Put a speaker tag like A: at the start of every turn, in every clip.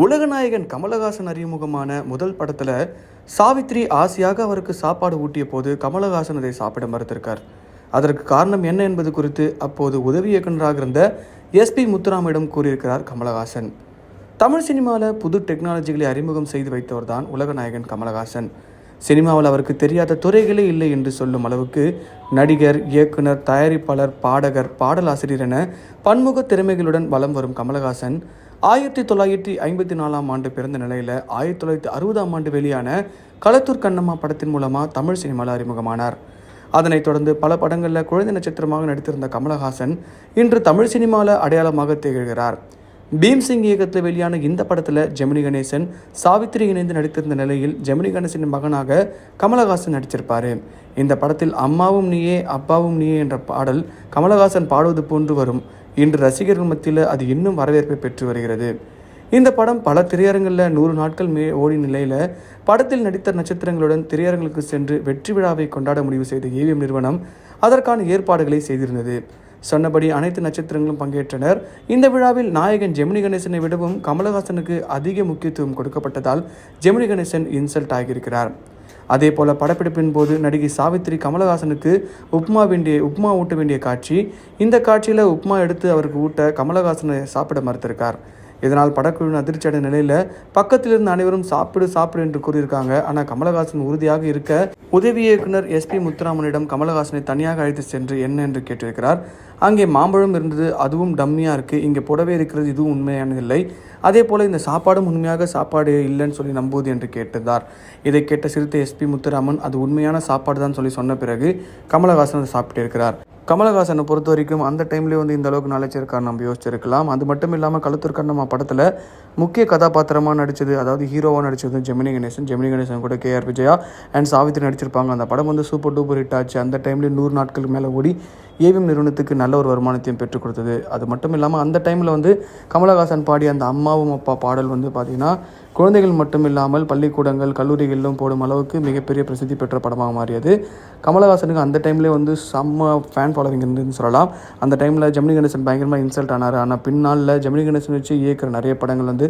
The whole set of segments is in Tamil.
A: உலகநாயகன் கமலஹாசன் அறிமுகமான முதல் படத்தில் சாவித்ரி ஆசையாக அவருக்கு சாப்பாடு ஊட்டிய போது கமலஹாசன் அதை சாப்பிட மறுத்திருக்கார். அதற்கு காரணம் என்ன என்பது குறித்து அப்போது உதவி இயக்குநராக இருந்த எஸ்பி முத்துராமிடம் கூறியிருக்கிறார் கமலஹாசன். தமிழ் சினிமாவில் புது டெக்னாலஜிகளை அறிமுகம் செய்து வைத்தவர் தான் உலகநாயகன் கமலஹாசன். சினிமாவில் அவருக்கு தெரியாத துறைகளே இல்லை என்று சொல்லும் அளவுக்கு நடிகர் இயக்குனர் தயாரிப்பாளர் பாடகர் பாடலாசிரியர் என பன்முக திறமைகளுடன் வலம் வரும் கமலஹாசன் ஆயிரத்தி தொள்ளாயிரத்தி ஐம்பத்தி நாலாம் ஆண்டு பிறந்த நிலையில் ஆயிரத்தி தொள்ளாயிரத்தி அறுபதாம் ஆண்டு வெளியான களத்தூர் கண்ணம்மா படத்தின் மூலமாக தமிழ் சினிமாவில் அறிமுகமானார். அதனைத் தொடர்ந்து பல படங்களில் குழந்தை நட்சத்திரமாக நடித்திருந்த கமலஹாசன் இன்று தமிழ் சினிமாவில் அடையாளமாக திகழ்கிறார். பீம்சிங் இயக்கத்தில் வெளியான இந்த படத்தில் ஜெமினி கணேசன் சாவித்திரி இணைந்து நடித்திருந்த நிலையில் ஜெமினி கணேசனின் மகனாக கமலஹாசன் நடிச்சிருப்பார். இந்த படத்தில் அம்மாவும் நீயே அப்பாவும் நீயே என்ற பாடல் கமலஹாசன் பாடுவது போன்று வரும். இன்று ரசிகர்கள் மத்தியில் அது இன்னும் வரவேற்பை பெற்று வருகிறது. இந்த படம் பல திரையரங்களில் நூறு நாட்கள் மே ஓடி நிலையில் படத்தில் நடித்த நட்சத்திரங்களுடன் திரையரங்களுக்கு சென்று வெற்றி விழாவை கொண்டாட முடிவு செய்த ஏவிஎம் நிறுவனம் அதற்கான ஏற்பாடுகளை செய்திருந்தது. சொன்னபடி அனைத்து நட்சத்திரங்களும் பங்கேற்றனர். இந்த விழாவில் நாயகன் ஜெமினி கணேசனை விடவும் கமலஹாசனுக்கு அதிக முக்கியத்துவம் கொடுக்கப்பட்டதால் ஜெமினி கணேசன் இன்சல்ட் ஆகியிருக்கிறார். அதே போல் படப்பிடிப்பின் போது நடிகை சாவித்திரி கமலஹாசனுக்கு உப்மா வேண்டிய உப்மா ஊட்ட வேண்டிய காட்சி. இந்த காட்சியில் உப்மா எடுத்து அவருக்கு ஊட்ட கமலஹாசனை சாப்பிட மறுத்திருக்கார். இதனால் படக்குழுவின் அதிர்ச்சி அடைந்த நிலையில் பக்கத்தில் இருந்த அனைவரும் சாப்பிடு சாப்பிடு என்று கூறியிருக்காங்க. ஆனால் கமலஹாசன் உறுதியாக இருக்க உதவி இயக்குனர் எஸ்பி முத்துராமனிடம் கமலஹாசனை தனியாக அழைத்து சென்று என்ன என்று கேட்டிருக்கிறார். அங்கே மாம்பழம் இருந்தது அதுவும் டம்மியாக இருக்குது இங்கே புடவை இருக்கிறது இதுவும் உண்மையானதில்லை அதே போல் இந்த சாப்பாடும் உண்மையாக சாப்பாடு இல்லைன்னு சொல்லி நம்புவது என்று கேட்டிருந்தார். இதை கேட்ட சிறுத்தை எஸ்பி முத்துராமன் அது உண்மையான சாப்பாடு தான் சொல்லி சொன்ன பிறகு கமலஹாசன் அதை சாப்பிட்டு இருக்கிறார் கமலஹாசனை பொறுத்த வரைக்கும் அந்த டைம்லேயே வந்து இந்த அளவுக்கு நாலேஜ் இருக்கார் நம்ம யோசிச்சிருக்கலாம். அது மட்டும் இல்லாமல் களத்தூர் கண்ணம்மா படத்தில் முக்கிய கதாபாத்திரமாக நடித்தது அதாவது ஹீரோவாக நடித்தது ஜெமினி கணேசன். ஜெமினி கணேசன் கூட கேஆர் விஜயா அண்ட் சாவித்ரி நடிச்சிருப்பாங்க. அந்த படம் வந்து சூப்பர் டூப்பர் ஹிட் ஆச்சு. அந்த டைம்லேயே நூறு நாட்களுக்கு மேலே ஓடி ஏவிஎம் நிறுவனத்துக்கு நல்ல ஒரு வருமானத்தையும் பெற்றுக் கொடுத்தது. அது மட்டும் இல்லாமல் அந்த டைமில் வந்து கமலஹாசன் பாடிய அந்த அம்மாவும் அப்பா பாடல் வந்து பார்த்திங்கன்னா குழந்தைகள் மட்டும் இல்லாமல் பள்ளிக்கூடங்கள் கல்லூரிகளிலும் போடும் அளவுக்கு மிகப்பெரிய பிரசித்தி பெற்ற படமாக மாறியது. கமலஹாசனுக்கு அந்த டைம்லேயே வந்து செம்ம ஃபேன் ஃபாலோவிங் இருந்துன்னு சொல்லலாம். அந்த டைமில் ஜெமினி கணேசன் பயங்கரமாக இன்சல்ட் ஆனார். ஆனால் பின்னாளில் ஜெமினி கணேசன் வச்சு இயக்கிற நிறைய படங்கள் வந்து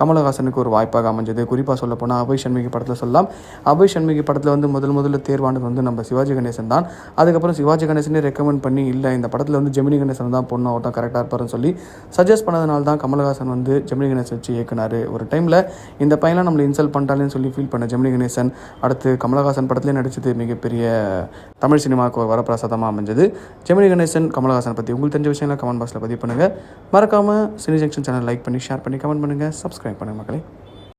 A: கமலஹாசனுக்கு ஒரு வாய்ப்பாக அமைஞ்சது. குறிப்பாக சொல்ல போனால் அபய் சண்முகி படத்தில் சொல்லலாம். அபய் சண்முகி படத்தில் வந்து முதல் முதல்ல தேர்வானது வந்து நம்ம சிவாஜி கணேசன் தான். அதுக்கப்புறம் சிவாஜி கணேசனே ரெக்கமெண்ட் பண்ணி இல்லை இந்த படத்தில் வந்து ஜெமினி கணேசன் தான் பொண்ணு அவர் கரெக்டாக இருப்பாருன்னு சொல்லி சஜஸ்ட் பண்ணதுனால தான் கமலஹாசன் வந்து ஜெமினி கணேசன் வச்சு இயக்குனார். ஒரு டைமில் இந்த பையன்லாம் நம்மளை இன்சல்ட் பண்ணிட்டாலேன்னு சொல்லி ஃபீல் பண்ண ஜெமினி கணேசன் அடுத்து கமலஹாசன் படத்துலேயே நடிச்சது மிகப்பெரிய தமிழ் சினிமாவுக்கு ஒரு வரப்பிரசாதமாக அமைஞ்சது. ஜெமினி கணேசன் கமலஹாசன் பற்றி உங்களுக்கு தெரிஞ்ச விஷயங்களை கமெண்ட் பாக்ஸில் பதிவு பண்ணுங்கள் மறக்காமல் சினி ஜங்ஷன் சேனல் லைக் பண்ணி ஷேர் பண்ணி கமெண்ட் பண்ணுங்கள் சப்ஸ்கிரைப் பண்ணுங்கள் மக்களே.